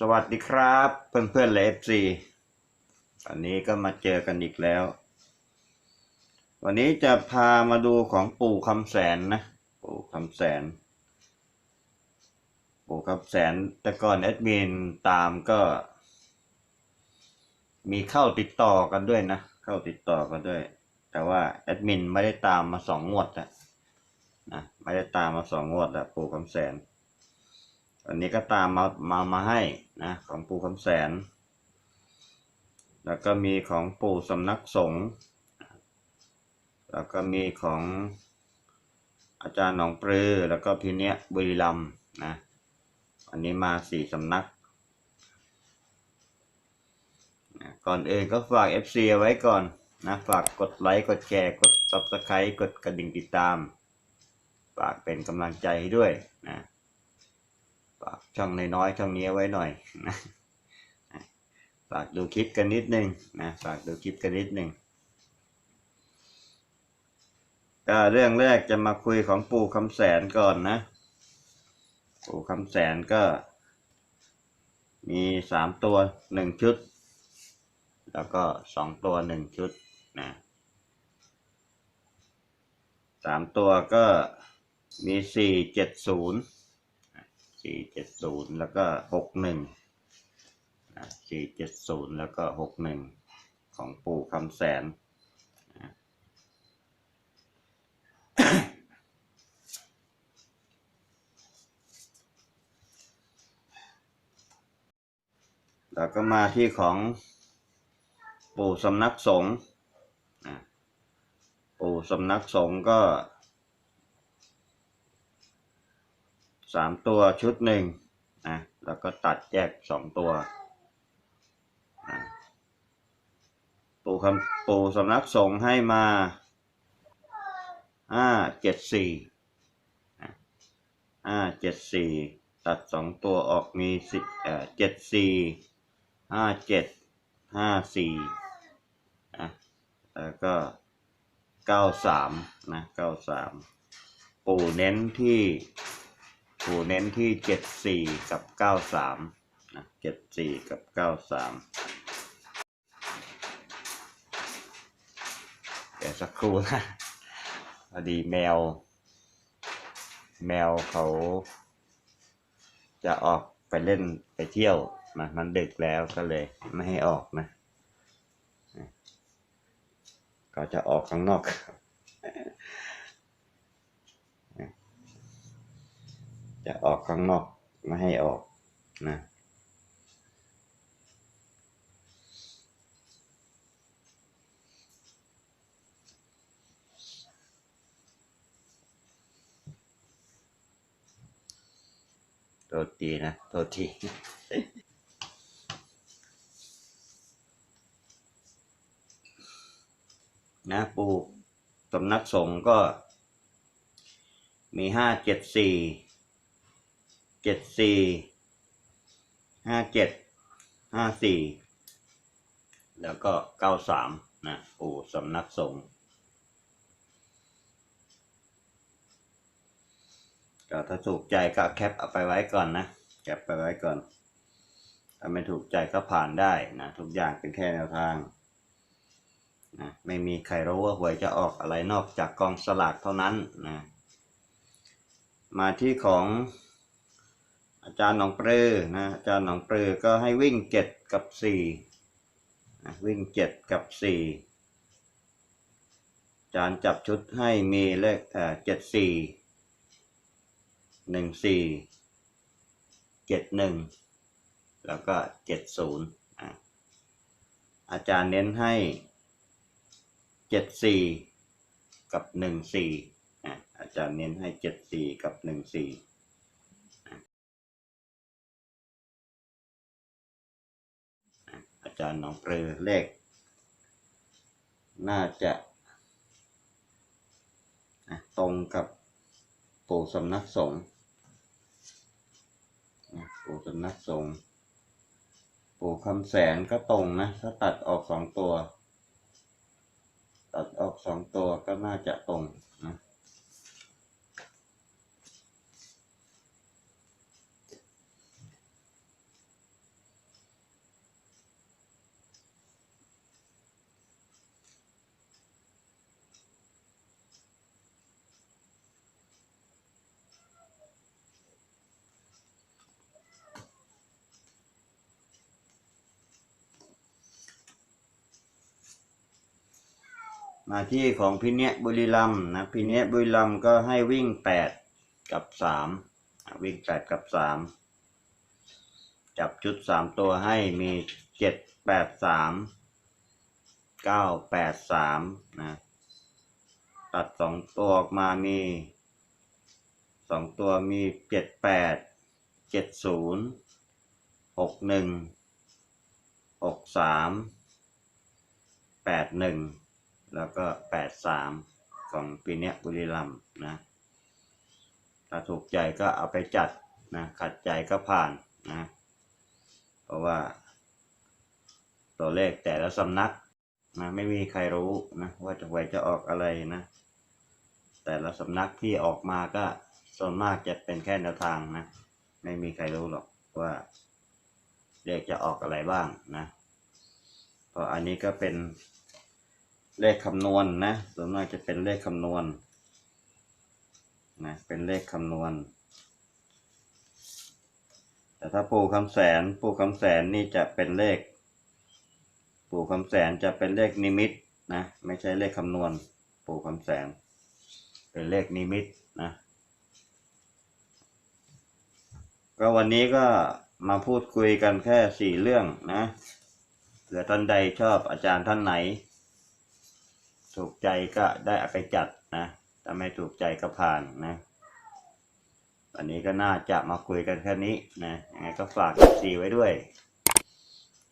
สวัสดีครับเพื่อนเพื่อนเลฟซีวันนี้ก็มาเจอกันอีกแล้ว วันนี้จะพามาดูของปู่คำแสนนะ ปู่คำแสน ปู่คำแสนแต่ก่อนแอดมินตามก็ มีเข้าติดต่อกันด้วยนะ เข้าติดต่อกันด้วย แต่ว่าแอดมินไม่ได้ตามมาสองงวดอะนะไม่ได้ตามมาสองงวดอะปู่คำแสน อันนี้ก็ตามมามามาให้นะของปู่คำแสน แล้วก็มีของปู่สำนักสงฆ์แล้วก็มีของอาจารย์หนองปลือ แล้วก็พิเนี้ยบุรีรัมนะอันนี้มาสี่สำนักนะก่อนอื่นก็ฝาก FC เอาไว้ก่อนนะฝากกดไลค์กดแชร์กด Subscribe กดกระดิ่งติดตาม ฝากเป็นกำลังใจให้ด้วยนะากช่องน้อยๆช่องนี้ไว้หน่อยนะฝากดูคลิปกันนิดนึงนะฝากดูคลิปกันนิดนึงก็เรื่องแรกจะมาคุยของปู่คำแสนก่อนนะ ปู่คำแสนก็ มีสามตัวหนึ่งชุด แล้วก็สองตัวหนึ่งชุดนะสามตัวก็มีสี่เจ็ดศูนย์ สี่เจ็ดศูนย์แล้วก็หกหนึ่งสี่เจ็ดศูนย์แล้วก็หกหนึ่งของปู่คำแสนนะแล้วก็มาที่ของปู่สำนักสงฆ์ปู่สำนักสงฆ์ก็ สามตัวชุดหนึ่งนะแล้วก็ตัดแยกสองตัวนะปู่คำปู่สำนักสงฆ์ให้มาห้าเจ็ดสี่ห้าเจ็ดสี่ตัดสองตัวออกมีสิเอ่อเจ็ดสี่ห้าเจ็ดห้าสี่นะแล้วก็เก้าสามนะเก้าสามปู่เน้นที่ ปู่เน้นที่เจ็ดสี่กับเก้าสามนะเจ็ดสี่กับเก้าสามเดี๋ยวสักครู่นะพอดีแมว แมวเขา จะออกไปเล่นไปเที่ยวนะมันดึกแล้วก็เลยไม่ให้ออกนะก็จะออกข้างนอก จะออกข้างนอกไม่ให้ออกนะโทษทีนะโทษทีนะปู่สำนักสงฆ์ก็มีห้าเจ็ดสี่ เจ็ดสี่ห้าเจ็ดห้าสี่แล้วก็เก้าสามนะปู่สำนักสงฆ์ก็ถ้าถูกใจก็แคปเอาไปไว้ก่อนนะแคปไปไว้ก่อน ถ้าไม่ถูกใจก็ผ่านได้นะทุกอย่างเป็นแค่แนวทางนะไม่มีใครรู้ว่าหวยจะออกอะไรนอกจากกองสลากเท่านั้นนะมาที่ของ อาจารย์หนองปลือนะอาจารย์หนองปลือก็ให้วิ่งเจ็ดกับสี่วิ่งเจ็ดกับสี่อาจารย์จับชุดให้มีเลขเอ่อเจ็ดสี่หนึ่งสี่เจ็ดหนึ่งแล้วก็เจ็ดศูนย์อาจารย์เน้นให้เจ็ดสี่กับหนึ่งสี่อาจารย์เน้นให้เจ็ดสี่กับหนึ่งสี่ จารย์หนองเปลือเลข น่าจะตรงกับปู่สำนักสงฆ์ปู่สำนักสงฆ์ปู่คำแสนก็ตรงนะ ถ้าตัดออกสองตัว ตัดออกสองตัวก็น่าจะตรงนะ มาที่ของพิเนะบุรีรัมนะพิเนะบุรีรัมก็ให้วิ่งแปดกับสามวิ่งแปดกับสามจับชุดสามตัวให้มีเจ็ดแปดสามเก้าแปดสามนะตัดสองตัวออกมามีสองตัวมีเจ็ดแปดเจ็ดศูนย์หกหนึ่งหกสามแปดหนึ่ง แล้วก็แปดสามของปีเนี้ยบุรีรัมย์นะ ถ้าถูกใจก็เอาไปจัดนะ ขัดใจก็ผ่านนะ เพราะว่า ตัวเลขแต่ละสำนักนะไม่มีใครรู้นะว่าจะไวจะออกอะไรนะ แต่ละสำนักที่ออกมาก็ส่วนมากจะเป็นแค่แนวทางนะ ไม่มีใครรู้หรอกว่าเลขจะออกอะไรบ้างนะ เพราะอันนี้ก็เป็น เลขคำนวณนะส่วนมากจะเป็นเลขคำนวณนะเป็นเลขคำนวณ แต่ถ้าปู่คำแสนปู่คำแสนนี่จะเป็นเลข ปู่คำแสนจะเป็นเลขนิมิตนะไม่ใช่เลขคำนวณ ปู่คำแสน เป็นเลขนิมิตนะก็วันนี้ก็มาพูดคุยกันแค่สี่เรื่องนะเผื่อท่านใดชอบอาจารย์ท่านไหน ถูกใจก็ได้เอาไปจัดนะถ้าไม่ถูกใจก็ผ่านนะวันนี้ก็น่าจะมาคุยกันแค่นี้นะยังไงก็ฝากซีไว้ด้วย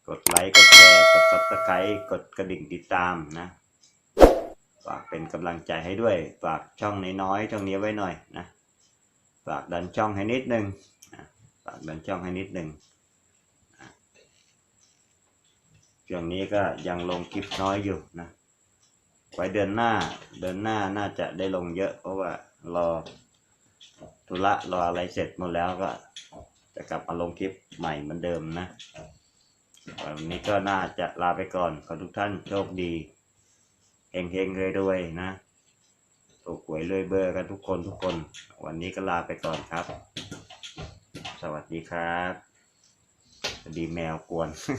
กดไลค์กดแชร์กด subscribe กดกระดิ่งติดตามนะฝากเป็นกำลังใจให้ด้วย ฝากช่องน้อยๆช่องนี้ไว้หน่อยนะฝากดันช่องให้นิดนึงฝากดันช่องให้นิดนึงช่วงนี้ก็ยังลงคลิปน้อยอยู่นะ ไว้เดือนหน้า เดือนหน้าน่าจะได้ลงเยอะ เพราะว่ารอธุระรออะไรเสร็จหมดแล้วก็ จะกลับมาลงคลิปใหม่เหมือนเดิมนะวันนี้ก็น่าจะลาไปก่อน ขอทุกท่านโชคดีเฮงเฮงๆรวยนะถูกหวยรวยเบอร์กันทุกคนทุกคน วันนี้ก็ลาไปก่อนครับ สวัสดีครับ ดีแมวกวน